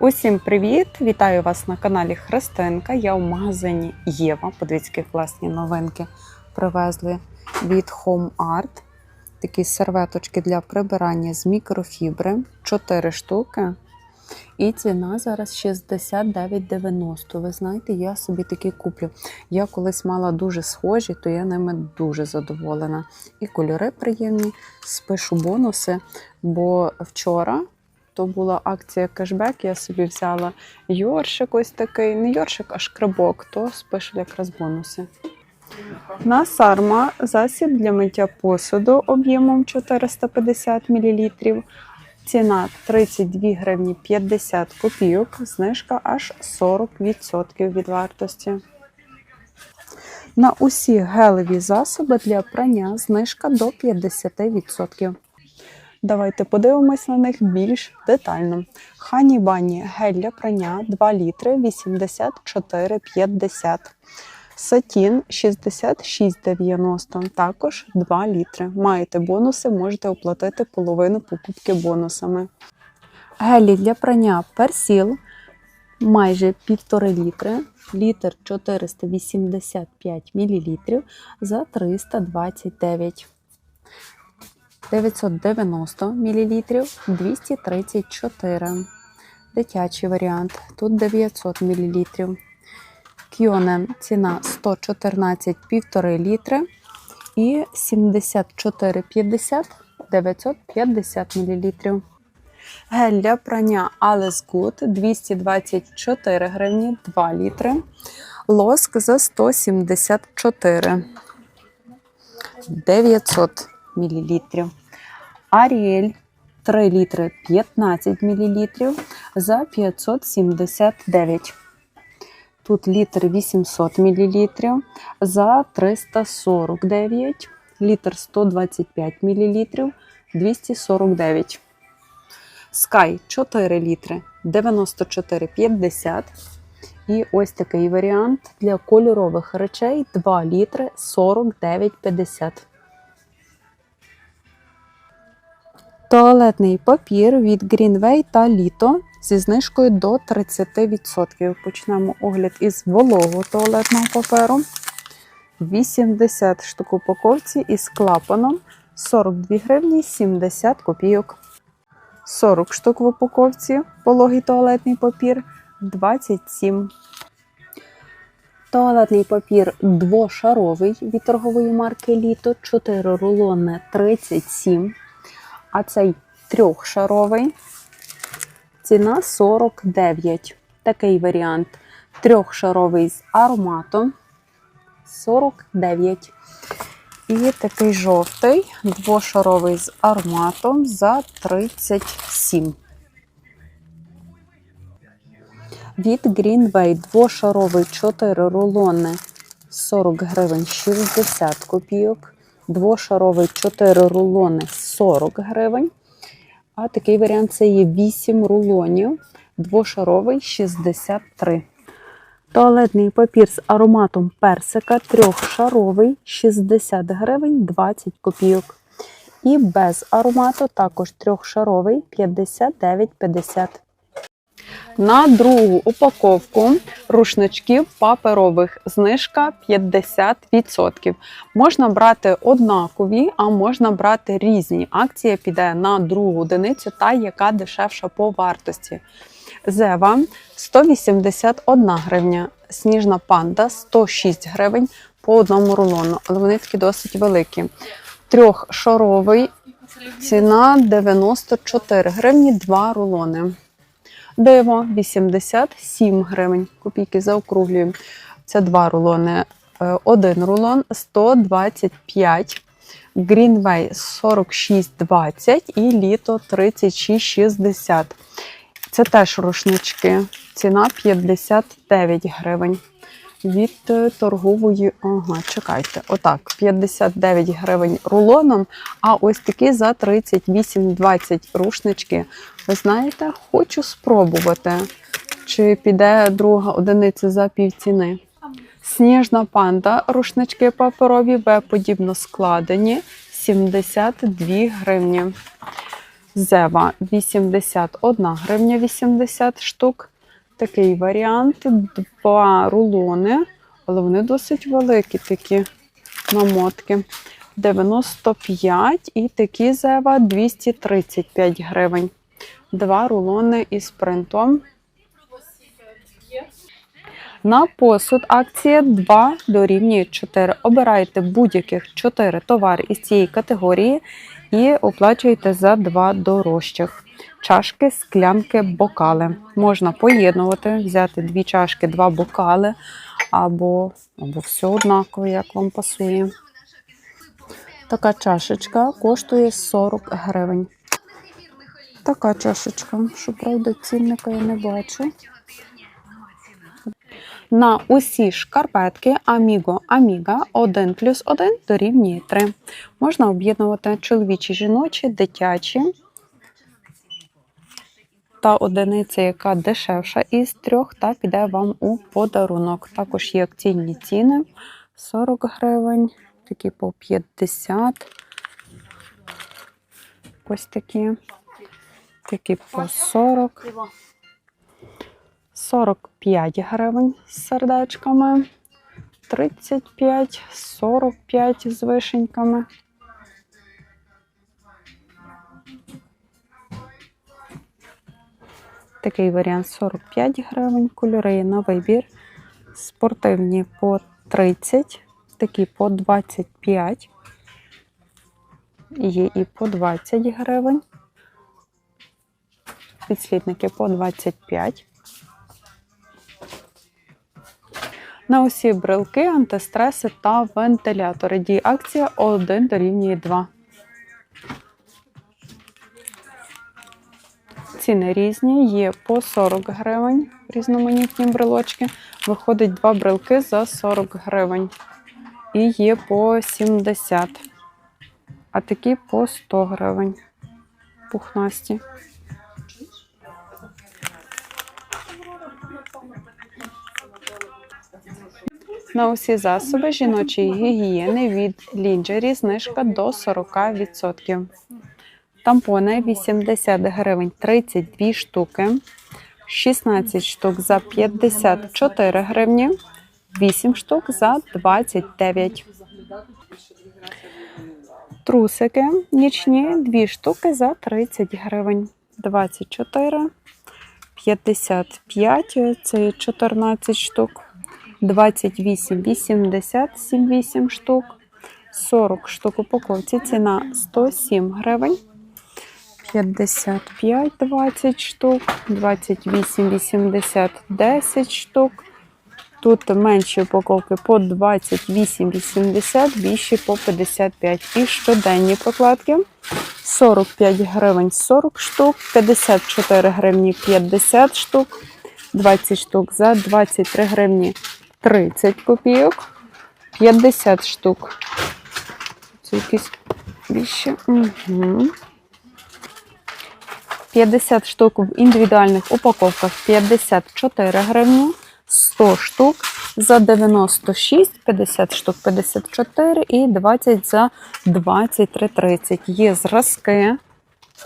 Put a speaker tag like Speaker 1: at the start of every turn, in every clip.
Speaker 1: Усім привіт! Вітаю вас на каналі Христинка. Я в магазині Єва. Подивіться, які класні новинки привезли від Home Art. Такі серветочки для прибирання з мікрофібри. 4 штуки. І ціна зараз 69,90. Ви знаєте, я собі такі куплю. Я колись мала дуже схожі, то я ними дуже задоволена. І кольори приємні, спишу бонуси, бо вчора то була акція кешбек, я собі взяла йоршик ось такий, не йоршик, а шкребок, то спишу якраз бонуси. На сарма засіб для миття посуду об'ємом 450 мл. Ціна 32 гривні 50 копійок, знижка аж 40% від вартості. На усі гелеві засоби для прання знижка до 50%. Давайте подивимось на них більш детально. Хані Бані гель для прання 2 літри 84,50. Сатін 66,90. Також 2 літри. Маєте бонуси, можете оплатити половину покупки бонусами. Гелі для прання персіл майже 1,5 літри. Літр 485 мл за 329 990 мл 234. Дитячий варіант. Тут 900 мл. Кьонен ціна 114 1,5 літри і 74,50 950 мл. Гель для прання Alice Good 224 гривні 2 літри. Лоск за 174 900 мл. Аріель 3 літри 15 мл за 579. Тут літр 800 мл за 349, літр 125 мл 249. Sky 4 літри 94,50. І ось такий варіант для кольорових речей 2 літри 49,50. Туалетний папір від Greenway та Літо зі знижкою до 30%. Почнемо огляд із вологого туалетного паперу. 80 штук упаковці із клапаном 42 гривні 70 копійок. 40 штук в упаковці вологий туалетний папір 27. Туалетний папір двошаровий від торгової марки Літо 4 рулони 37. А цей трьохшаровий ціна 49. Такий варіант. Трьохшаровий з ароматом 49. І такий жовтий, двошаровий з ароматом за 37. Від Greenway двошаровий 4 рулони 40 гривень 60 копійок. Двошаровий 4 рулони 40 гривень. А такий варіант це є 8 рулонів, двошаровий 63. Туалетний папір з ароматом персика трьохшаровий 60 гривень 20 копійок. І без аромату також трьохшаровий 59,50. На другу упаковку рушничків паперових знижка 50%. Можна брати однакові, а можна брати різні. Акція піде на другу одиницю, та яка дешевша по вартості. Зева 181 гривня, сніжна панда 106 гривень по одному рулону, але вони такі досить великі. Трьохшаровий ціна 94 гривні, 2 рулони. Диво 87 гривень. Копійки заокруглюємо. Це два рулони. Е, Один рулон 125. Greenway 46,20 і літо 36,60. Це теж рушнички. Ціна 59 гривень. Від е, торгової, ага, чекайте, отак, 59 гривень рулоном, а ось такі за 38-20 рушнички. Ви знаєте, хочу спробувати, чи піде друга одиниця за півціни. Сніжна панда, рушнички паперові, В подібно складені, 72 гривні. Зева 81 гривня 80 штук. Такий варіант. Два рулони, але вони досить великі такі намотки. 95 і такі зева 235 гривень. Два рулони із принтом. На посуд акція 2 дорівнює 4. Обирайте будь-яких 4 товари із цієї категорії і оплачуєте за 2 дорожчих. Чашки, склянки, бокали. Можна поєднувати, взяти дві чашки, два бокали, або, або все однаково, як вам пасує. Така чашечка коштує 40 гривень. Така чашечка, щоправда, цінника я не бачу. На усі шкарпетки Amigo Amiga 1 плюс 1 дорівнює 3. Можна об'єднувати чоловічі, жіночі, дитячі. Та одиниця, яка дешевша із трьох, та піде вам у подарунок. Також є акційні ціни 40 гривень, такі по 50. Ось такі. Такі по 40. 45 гривень з сердечками, 35, 45 з вишеньками. Такий варіант 45 гривень. Кольори є на вибір. Спортивні по 30, такі по 25. Є і по 20 гривень. Підслідники по 25. На усі брелки, антистреси та вентилятори. Діє акція 1 дорівнює 2. Ціни різні, є по 40 гривень різноманітні брелочки. Виходить два брелки за 40 гривень. І є по 70. А такі по 100 гривень. Пухнасті. На усі засоби жіночої гігієни від лінджері знижка до 40%. Тампони 80 гривень 32 штуки, 16 штук за 54 гривні, 8 штук за 29. Трусики нічні 2 штуки за 30 гривень, 24, 55, це 14 штук. 28, 87, 8 штук, 40 штук упаковці, ціна 107 гривень, 55, 20 штук, 28, 80, 10 штук. Тут менші упаковки по 28, 80, більші по 55. І щоденні прокладки 45 гривень 40 штук, 54 гривні 50 штук, 20 штук за 23 гривні 30 копійок, 50 штук. Це якісь більше. Угу. 50 штук в індивідуальних упаковках 54 гривні, 100 штук за 96, 50 штук 54 і 20 за 23,30. Є зразки,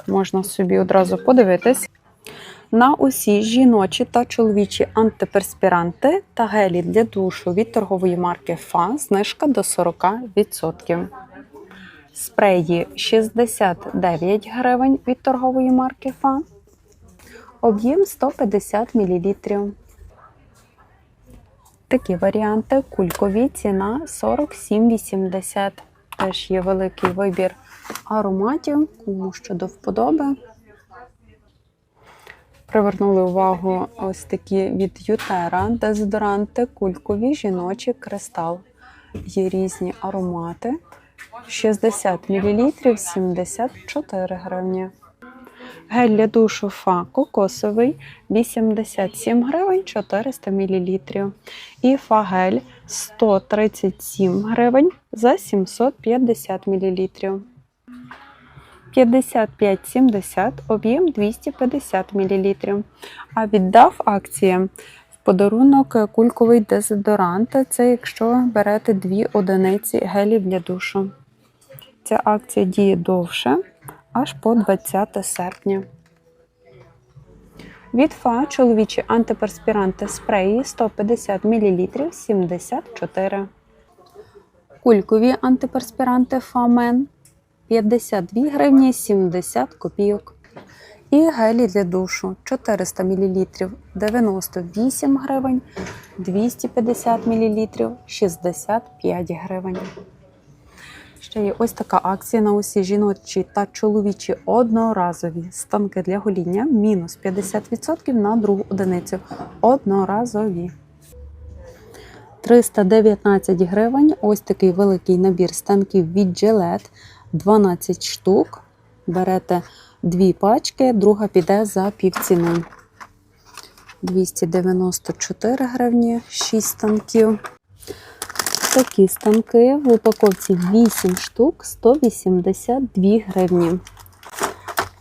Speaker 1: можна собі одразу подивитись. На усі жіночі та чоловічі антиперспіранти та гелі для душу від торгової марки ФА знижка до 40%. Спреї 69 гривень від торгової марки ФА. Об'єм 150 мл. Такі варіанти кулькові ціна 47,80. Теж є великий вибір ароматів, кому що до вподоби. Привернули увагу ось такі від Ютера дезодоранти, кулькові, жіночі, кристал. Є різні аромати. 60 мл 74 гривні. Гель для душу Фа кокосовий 87 гривень 400 мл. І Фа-гель 137 гривень за 750 мл. 55,70, об'єм 250 мл. А віддав акція в подарунок кульковий дезодорант. Це якщо берете дві одиниці гелів для душу. Ця акція діє довше, аж по 20 серпня. Від ФА чоловічі антиперспіранти спреї 150 мл 74. Кулькові антиперспіранти Фамен 52 гривні 70 копійок. І гелі для душу 400 мл 98 гривень, 250 мл 65 гривень. Ще є ось така акція на усі жіночі та чоловічі одноразові станки для гоління мінус 50% на другу одиницю. Одноразові. 319 гривень. Ось такий великий набір станків від Gillette. 12 штук. Берете дві пачки, друга піде за півціни. 294 гривні, 6 станків. Такі станки в упаковці 8 штук, 182 гривні.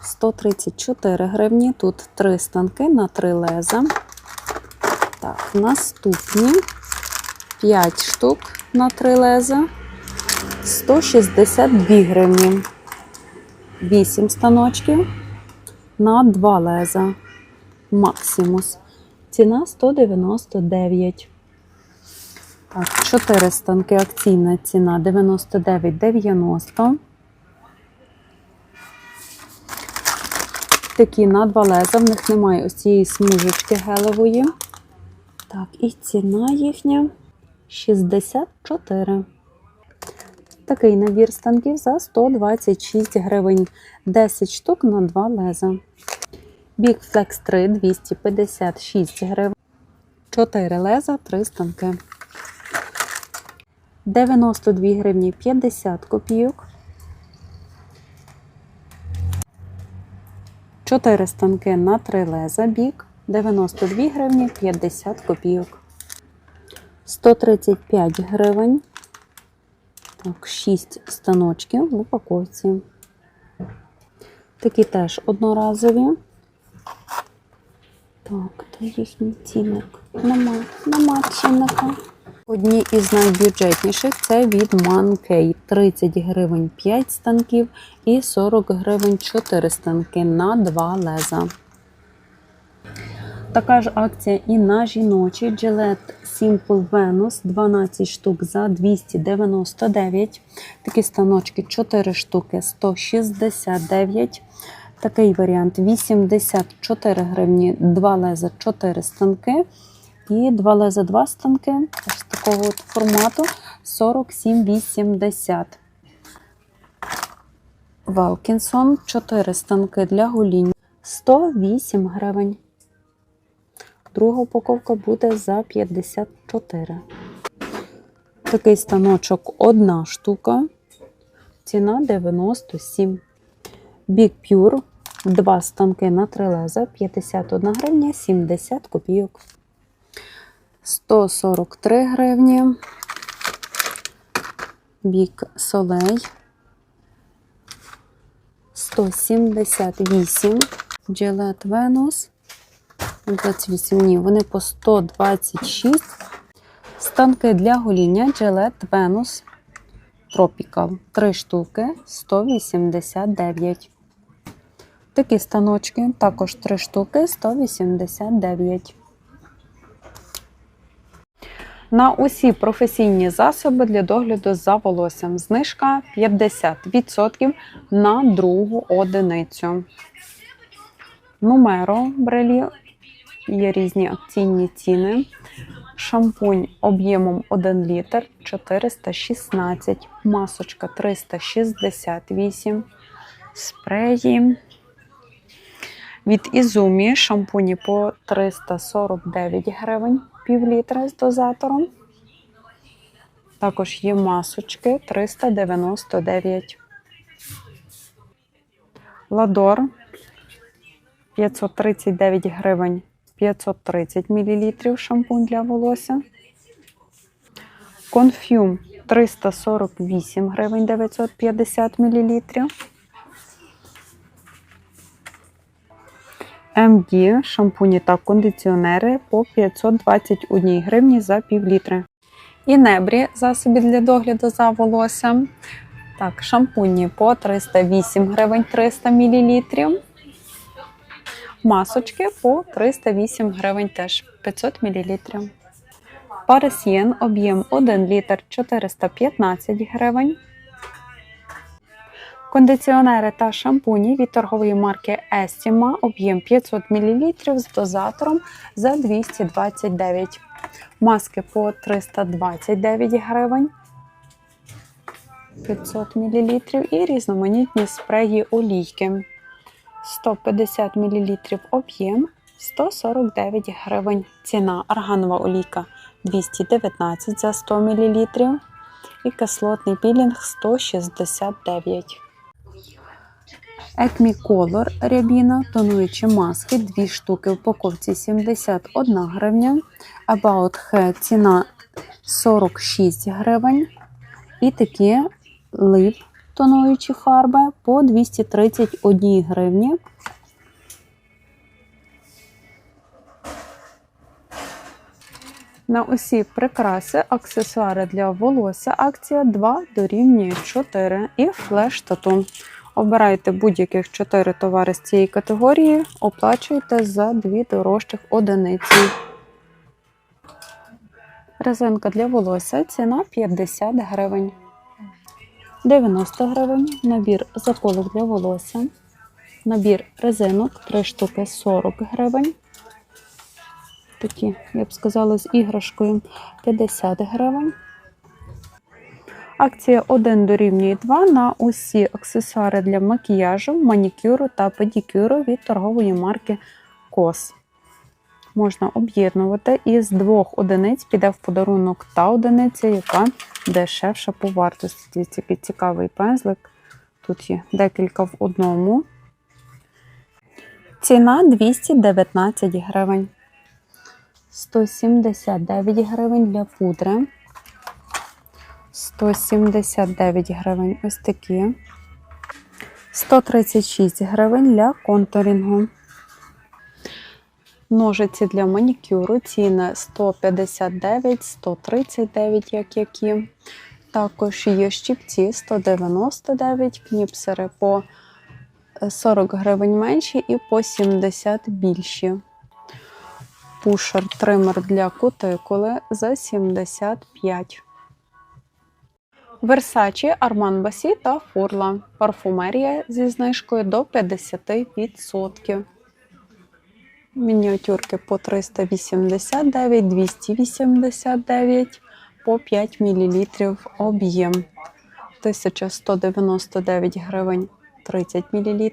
Speaker 1: 134 гривні. Тут 3 станки на 3 леза. Так, наступні 5 штук на 3 леза. 162 гривні. 8 станочків на 2 леза. Максимус. Ціна 199. Так, 4 станки акційна ціна 99,90. Такі на два леза, в них немає ось цієї смужечки гелевої. Так, і ціна їхня 64. Такий набір станків за 126 гривень. 10 штук на 2 леза. Big Flex 3 256 гривень. 4 леза, 3 станки. 92 гривні 50 копійок. 4 станки на 3 леза бік. 92 гривні 50 копійок. 135 гривень. Так, 6 станочків в упаковці. Такі теж одноразові. Так, де їхній цінник? Нема, нема цінника. Одні із найбюджетніших це від Манкей. 30 гривень 5 станків і 40 гривень 4 станки на 2 леза. Така ж акція і на жіночі Gillette Simple Venus 12 штук за 299. Такі станочки 4 штуки 169. Такий варіант 84 гривні, 2 леза 4 станки. І 2 леза 2 станки ось такого от формату 47,80. Велкінсон 4 станки для гоління 108 гривень. Друга упаковка буде за 54. Такий станочок одна штука. Ціна 97. Big Pure. Два станки на три леза 51 гривня 70 копійок. 143 гривні. Бік Солей. 178. Gillette Venus. 28 ні, вони по 126. Станки для гоління Gillette Venus Tropical. 3 штуки 189. Такі станочки, також 3 штуки 189. На усі професійні засоби для догляду за волоссям. Знижка 50% на другу одиницю. Нумеро брелі є різні акційні ціни. Шампунь об'ємом 1 літр 416, масочка 368, спреї. Від Ізумі шампуні по 349 гривень, пів літра з дозатором. Також є масочки 399. Ладор 539 гривень 530 мл шампунь для волосся. Конфюм 348 гривень 950 мл. МД шампуні та кондиціонери по 521 гривні за пів літри. І небрі засоби для догляду за волоссям Так, шампуні по 308 гривень 300 мл. Масочки по 308 гривень теж 500 мл. Парисьєн об'єм 1 літр 415 гривень. Кондиціонери та шампуні від торгової марки Estima об'єм 500 мл з дозатором за 229. Маски по 329 гривень 500 мл і різноманітні спреї олійки 150 мл об'єм 149 гривень. Ціна арганова олійка 219 за 100 мл і кислотний пілінг 169. Acme Color рябіна, тонуючі маски, 2 штуки в упаковці 71 гривня. About Hair ціна 46 гривень. І такі лип тонуючі фарби по 231 гривні. На усі прикраси, аксесуари для волосся. Акція 2 дорівнює 4 і флеш тату. Обирайте будь-яких 4 товари з цієї категорії, оплачуйте за 2 дорожчих одиниці. Резинка для волосся ціна 50 гривень. 90 гривень. Набір заполок для волосся. Набір резинок 3 штуки 40 гривень. Такі, я б сказала, з іграшкою 50 гривень. Акція 1 дорівнює 2 на усі аксесуари для макіяжу, манікюру та педикюру від торгової марки COS. Можна об'єднувати і з двох одиниць піде в подарунок та одиниця, яка дешевша по вартості. Дивіться, який цікавий пензлик. Тут є декілька в одному. Ціна 219 гривень. 179 гривень для пудри. 179 гривень ось такі. 136 гривень для контурінгу. Ножиці для манікюру. Ціни 159, 139, як які. Також є щипці 199, кніпсери по 40 гривень менші і по 70 більші. Пушер тример для кутикули за 75. Versace, Armand Басі та Фурла. Парфумерія зі знижкою до 50%. Мініатюрки по 389, 289, по 5 мл об'єм. 1199 гривень 30 мл.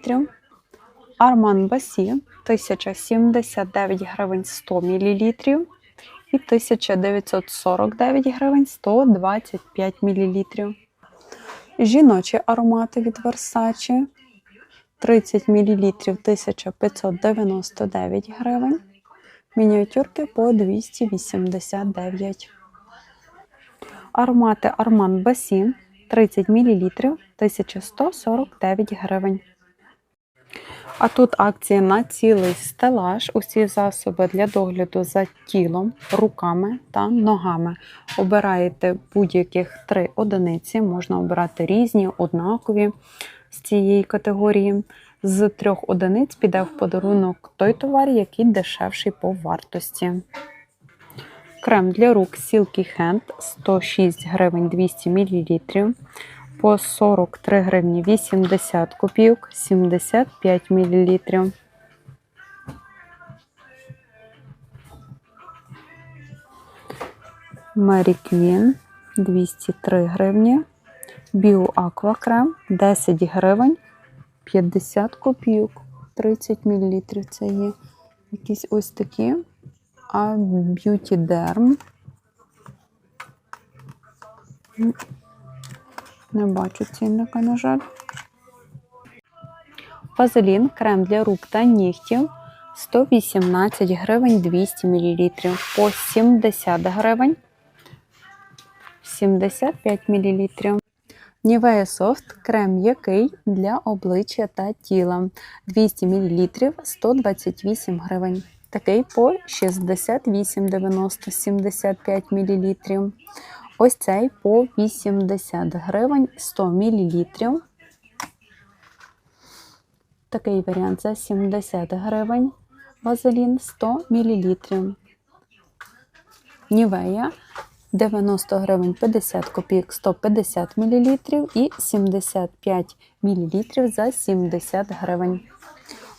Speaker 1: Арман Басі 1079 гривень 100 мл і 1949 гривень 125 мл. Жіночі аромати від Versace 30 мл 1599 гривень. Мініатюрки по 289. Аромати Арман Басі 30 мл 1149 гривень. А тут акція на цілий стелаж. Усі засоби для догляду за тілом, руками та ногами. Обираєте будь-яких три одиниці, можна обирати різні, однакові з цієї категорії. З трьох одиниць піде в подарунок той товар, який дешевший по вартості. Крем для рук Silky Hand 106 гривень 200 мл по 43 гривні 80 копійок 75 мл. Mary Queen 203 гривні. Біо Аква крем 10 гривень 50 копійок 30 мл. Це є якісь ось такі. А Beauty Derm не бачу цінника, на жаль. Вазелін, крем для рук та нігтів 118 гривень 200 мл. По 70 гривень 75 мл. Nivea Soft крем м'який для обличчя та тіла 200 мл 128 гривень. Такий по 68,90 75 мл. Ось цей по 80 гривень 100 мл. Такий варіант за 70 гривень. Вазелін 100 мл. Нівея 90 гривень 50 копійок 150 мл і 75 мл за 70 гривень.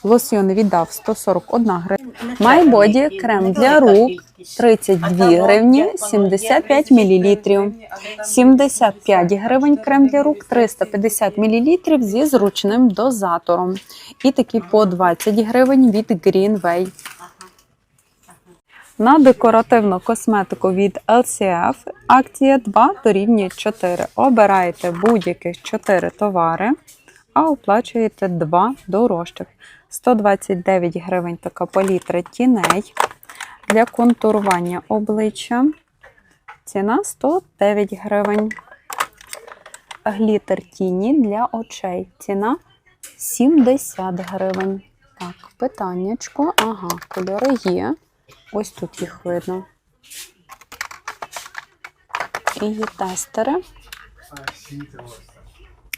Speaker 1: Лосьйон віддав 141 гривня. Майбоді крем для рук 32 гривні 75 мл. 75 гривень крем для рук 350 мл зі зручним дозатором. І такі по 20 гривень від Greenway. На декоративну косметику від LCF акція 2 дорівнює 4. Обираєте будь-яких 4 товари, а оплачуєте 2 дорожчих. 129 гривень така палітра тіней для контурування обличчя. Ціна 109 гривень. Глітер тіні для очей. Ціна 70 гривень. Так, питаннячко. Ага, кольори є. Ось тут їх видно. І тестери.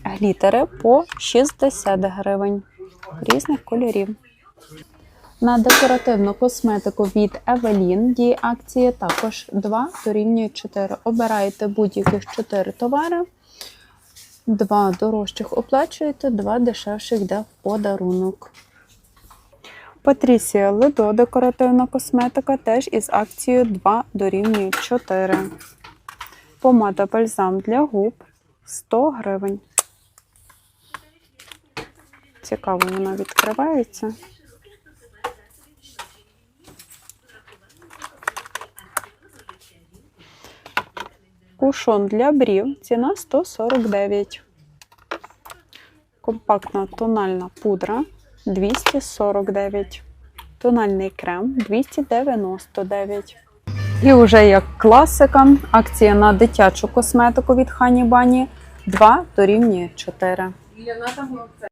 Speaker 1: Глітери по 60 гривень різних кольорів. На декоративну косметику від Evelyn діє акція також 2 дорівнює 4. Обираєте будь-яких 4 товари. Два дорожчих оплачуєте, два дешевших йде в подарунок. Патрісія Ледо декоративна косметика теж із акцією 2 дорівнює 4. Помада бальзам для губ 100 гривень. Цікаво, вона відкривається. Кушон для брів. Ціна 149. Компактна тональна пудра 249. Тональний крем 299. І вже як класика, акція на дитячу косметику від Хані Бані 2 дорівнює 4.
Speaker 2: Для там це